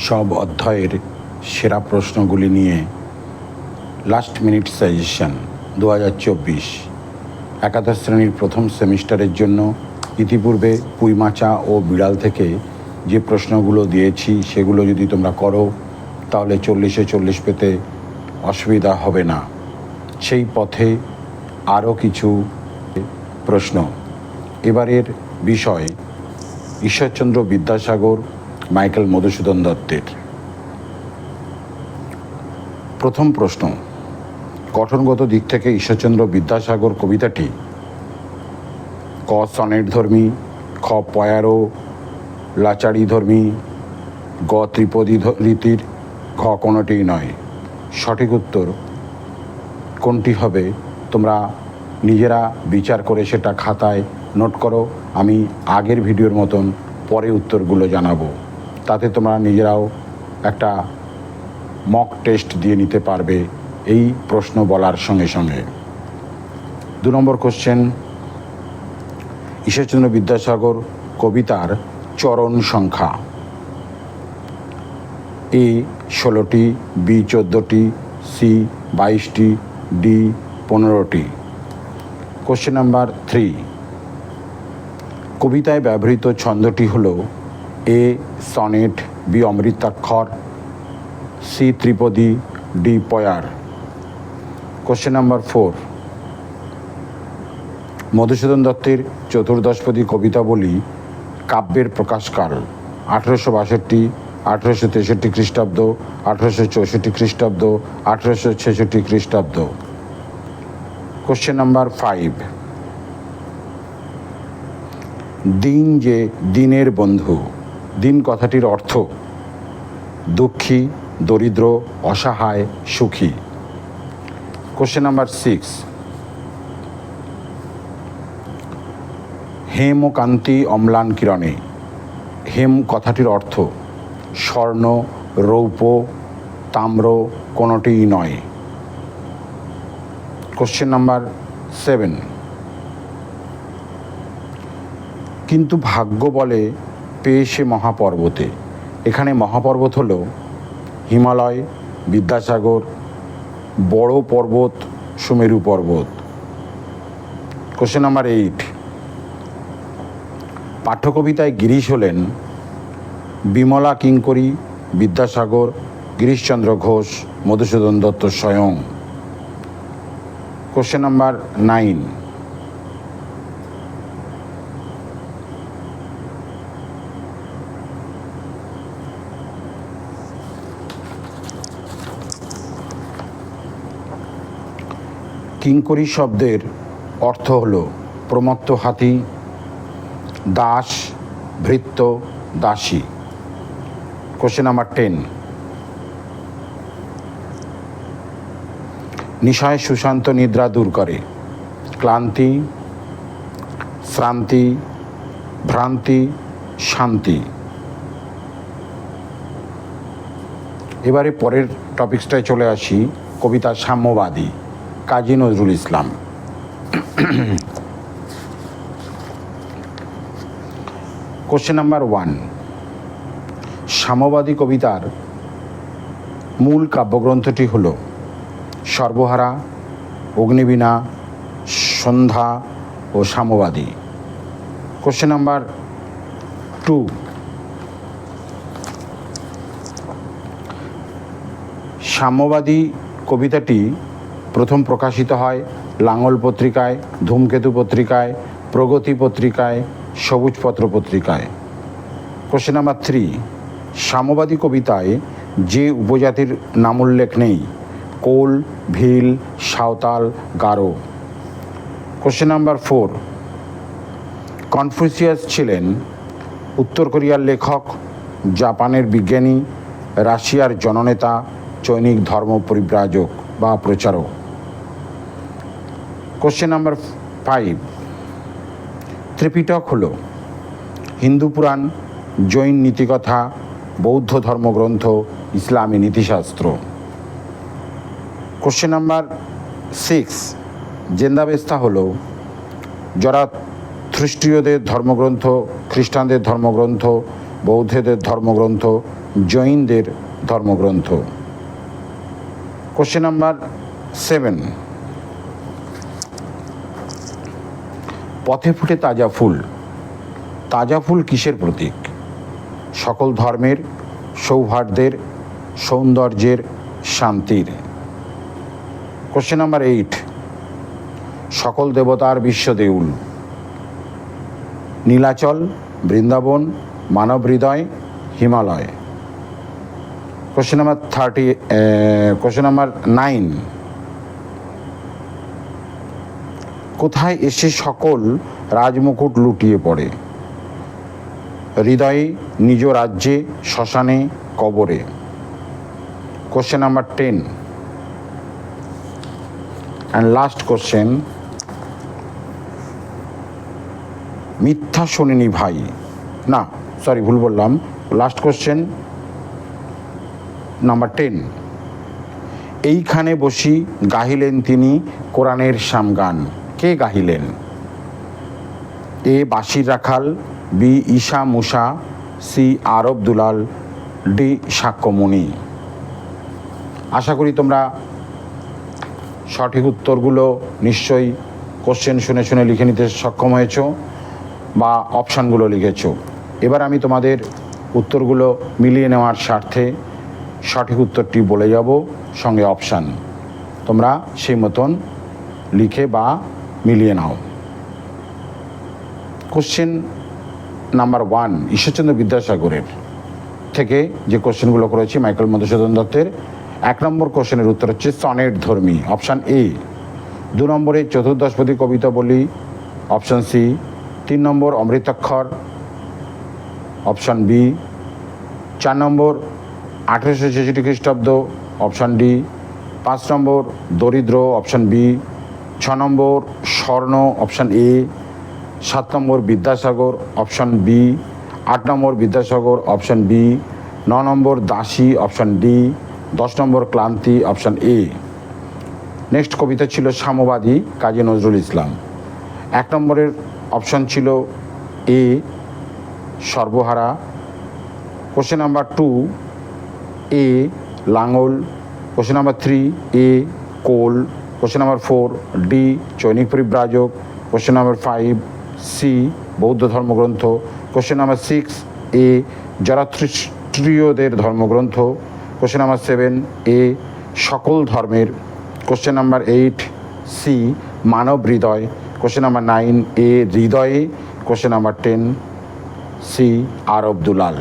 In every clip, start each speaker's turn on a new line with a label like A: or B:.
A: সব অধ্যায়ের সেরা প্রশ্নগুলি নিয়ে লাস্ট মিনিট সাজেশন দু হাজার চব্বিশ। একাদশ শ্রেণির প্রথম সেমিস্টারের জন্য ইতিপূর্বে পুইমাচা ও বিড়াল থেকে যে প্রশ্নগুলো দিয়েছি, সেগুলো যদি তোমরা করো, তাহলে চল্লিশে চল্লিশ পেতে অসুবিধা হবে না। সেই পথে আরও কিছু প্রশ্ন। এবারের বিষয়, ঈশ্বরচন্দ্র বিদ্যাসাগর মাইকেল মধুসূদন দত্তের? প্রথম প্রশ্ন, গঠনগত দিক থেকে ঈশ্বরচন্দ্র বিদ্যাসাগর কবিতাটি, ক সনেট ধর্মী খ পয়ারো লাচারি ধর্মী গ ত্রিপদী রীতির, ঘ কোনোটিই নয়। সঠিক উত্তর, কোনটি হবে? তোমরা নিজেরা বিচার করে সেটা খাতায় নোট করো। আমি আগের ভিডিওর মতন পরে উত্তরগুলো জানাব। তাতে তোমরা নিজেরাও একটা মক টেস্ট দিয়ে নিতে পারবে এই প্রশ্ন বলার সঙ্গে সঙ্গে। দু নম্বর কোশ্চেন ঈশ্বরচন্দ্র বিদ্যাসাগর কবিতার চরণ সংখ্যা। এ ষোলোটি, বি চোদ্দোটি, সি বাইশটি, ডি পনেরোটি। কোশ্চেন নাম্বার থ্রি কবিতায় ব্যবহৃত ছন্দটি হল এ সনেট বি অমৃতাক্ষর, সি ত্রিপদী, ডি পয়ার। কোশ্চেন নাম্বার ফোর মধুসূদন দত্তের চতুর্দশপদী কবিতাবলী কাব্যের প্রকাশকাল, আঠেরোশো বাষট্টি, আঠেরোশো তেষট্টি খ্রিস্টাব্দ, আঠেরোশো চৌষট্টি খ্রিস্টাব্দ, আঠেরোশো ছেষট্টি খ্রিস্টাব্দ। কোশ্চেন নাম্বার ফাইভ দিন যে দিনের বন্ধু দিন কথাটির অর্থ, দুঃখী, দরিদ্র, অসহায়, সুখী। কোশ্চেন নাম্বার সিক্স হেম কান্তি অম্লান কিরণে। হেম কথাটির অর্থ, স্বর্ণ, রৌপ্য, তাম্র কোনোটিই নয়। কোশ্চেন নাম্বার সেভেন কিন্তু ভাগ্য বলে পেয়ে সে মহাপর্বতে। এখানে মহাপর্বত হল হিমালয়, বিদ্যাসাগর, বড় পর্বত, সুমেরু পর্বত। কোশ্চেন নাম্বার এইট পাঠ্যকবিতায় গিরিশ হলেন বিমলা কিঙ্করি, বিদ্যাসাগর, গিরিশচন্দ্র ঘোষ, মধুসূদন দত্ত স্বয়ং। কোশ্চেন নাম্বার নাইন কিঙ্করী শব্দের অর্থ হল প্রমত্ত হাতি, দাস, ভৃত্য, দাসী। কোশ্চেন নাম্বার টেন নিশায় সুশান্ত নিদ্রা দূর করে। ক্লান্তি, শ্রান্তি, ভ্রান্তি, শান্তি। এবারে পরের টপিক্সটায় চলে আসি কবিতা Samyabadi. Kazi Nazrul Islam. Question number one সাম্যবাদী কবিতার মূল কাব্যগ্রন্থটি হল সর্বহারা, অগ্নিবীণা, সন্ধ্যা ও সাম্যবাদী। কোশ্চেন নাম্বার টু সাম্যবাদী কবিতাটি প্রথম প্রকাশিত হয় লাঙল পত্রিকায়, ধূমকেতু পত্রিকায়, প্রগতি পত্রিকায়, সবুজপত্র পত্রিকায়। কোশ্চেন নাম্বার থ্রি সাম্যবাদী কবিতায় যে উপজাতির নাম উল্লেখ নেই, Kol, Bhil, Santhal, Garo. Question number four Confucius ছিলেন উত্তর কোরিয়ার লেখক, জাপানের বিজ্ঞানী, রাশিয়ার জননেতা, চৈনিক ধর্ম পরিব্রাজক বা প্রচারক। কোশ্চেন নাম্বার ফাইভ ত্রিপিটক হল হিন্দু পুরাণ, জৈন নীতিকথা, বৌদ্ধ ধর্মগ্রন্থ, ইসলামী নীতিশাস্ত্র। কোশ্চেন নাম্বার সিক্স জেন্দাবেস্তা হল যারা খ্রিস্টীয়দের ধর্মগ্রন্থ, খ্রিস্টানদের ধর্মগ্রন্থ, বৌদ্ধদের ধর্মগ্রন্থ, জৈনদের ধর্মগ্রন্থ। কোশ্চেন নাম্বার সেভেন পথে ফুটে তাজা ফুল। তাজা ফুল কিসের প্রতীক? সকল ধর্মের, সৌহার্দ্যের, সৌন্দর্যের, শান্তির। কোশ্চেন নাম্বার এইট সকল দেবতার বিশ্বদেউল নীলাচল, বৃন্দাবন, মানব হৃদয়, Himalaya. Question number thirty question number nine কোথায় এসে সকল রাজমুকুট লুটিয়ে পড়ে? হৃদয়ে, নিজ রাজ্যে, শ্মশানে, কবরে। Question number ten and last question মিথ্যা শোনেনি ভাই। না সরি ভুল বললাম। লাস্ট কোশ্চেন নাম্বার টেন এইখানে বসি গাহিলেন তিনি কোরআনের সামগান। কে গাহিলেন? এ বাসির রাখাল, বি ঈশা মুসা, সি আরব দুলাল, ডি সাক্ষ্যমণি। আশা করি তোমরা সঠিক উত্তরগুলো নিশ্চয়ই কোশ্চেন শুনে শুনে লিখে নিতে সক্ষম হয়েছ বা অপশানগুলো লিখেছ। এবার আমি তোমাদের উত্তরগুলো মিলিয়ে নেওয়ার স্বার্থে সঠিক উত্তরটি বলে যাব, সঙ্গে অপশান তোমরা সেই মতন লিখে বা মিলিয়ে নাও। কোশ্চেন নাম্বার ওয়ান ঈশ্বরচন্দ্র বিদ্যাসাগরের থেকে যে কোশ্চেনগুলো করেছি মাইকেল মধুসূদন দত্তের, এক নম্বর কোশ্চেনের উত্তর হচ্ছে সনেট ধর্মী অপশান এ দু নম্বরে চতুর্দশপদী কবিতা বলি অপশান সি তিন নম্বর অমৃতাক্ষর অপশান বি চার নম্বর আঠেরোশো ছেষট্টি খ্রিস্টাব্দ অপশান ডি পাঁচ নম্বর দরিদ্র অপশান বি ছ নম্বর স্বর্ণ অপশান এ সাত নম্বর বিদ্যাসাগর অপশান বি আট নম্বর বিদ্যাসাগর অপশান বি ন নম্বর দাসী অপশান ডি দশ নম্বর ক্লান্তি অপশান এ নেক্সট কবিতা ছিল সাম্যবাদী কাজী নজরুল ইসলাম। এক নম্বরের অপশান ছিল এ সর্বহারা। কোশ্চেন নাম্বার টু এ লাঙল। Question number three A coal. Question number four D চৈনিক পরিব্রাজক কোশ্চেন নাম্বার ফাইভ সি বৌদ্ধ ধর্মগ্রন্থ কোশ্চেন নাম্বার সিক্স এ জরাথ্রিস্ট্রীয়দের ধর্মগ্রন্থ কোশ্চেন নাম্বার সেভেন এ সকল ধর্মের কোশ্চেন নাম্বার এইট সি মানব হৃদয় কোশ্চেন নাম্বার নাইন এ হৃদয়ে কোশ্চেন নাম্বার টেন সি আর আব্দুলাল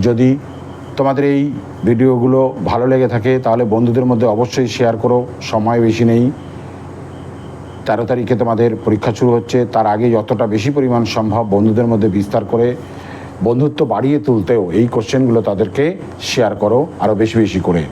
A: যদি তোমাদের এই ভিডিওগুলো ভালো লেগে থাকে, তাহলে বন্ধুদের মধ্যে অবশ্যই শেয়ার করো, সময় বেশি নেই। তেরো তারিখে তোমাদের পরীক্ষা শুরু হচ্ছে, তার আগে যতটা বেশি পরিমাণ সম্ভব বন্ধুদের মধ্যে বিস্তার করে, বন্ধুত্ব বাড়িয়ে তুলতেও এই কোশ্চেনগুলো তাদেরকে শেয়ার করো আরও বেশি বেশি করে।